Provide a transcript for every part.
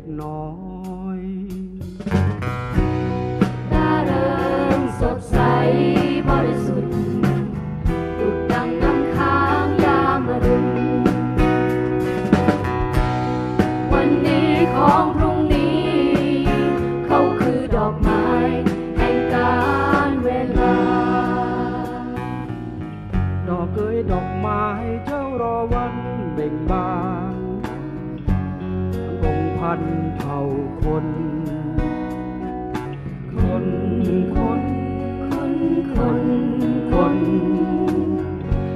ดน้อยดาเริงสดใสบริสุทธิ์ดุดดังน้ำค้างยามรุนวันนี้ของพรุ่งนี้ เขาคือดอกไม้แห่งการเวลา ดอกเกยดอกไม้เจ้ารอวันเบ่งบาน รนเท่าคน คนคนคนคนคน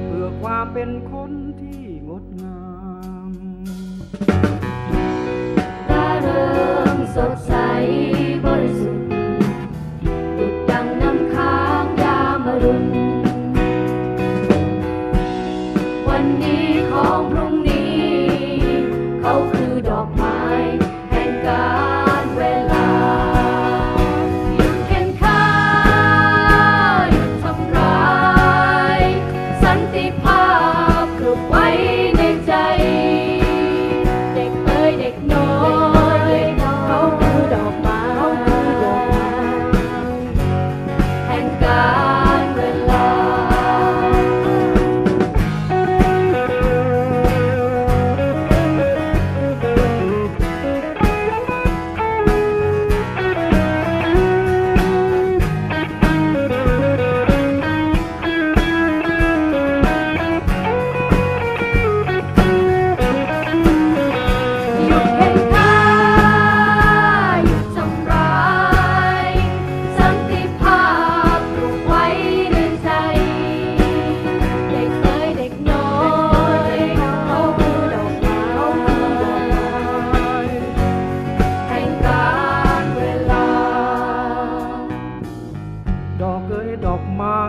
เพื่อความเป็นคนที่งดงาม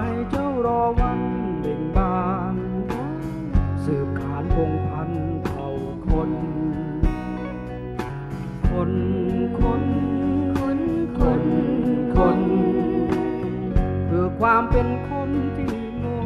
ให้เจ้ารอวันเบ่งบาน สืบขานพงพันเผ่าคน คนคนคนคนคน เพื่อความเป็นคนที่มง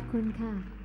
อบคุณค่ะ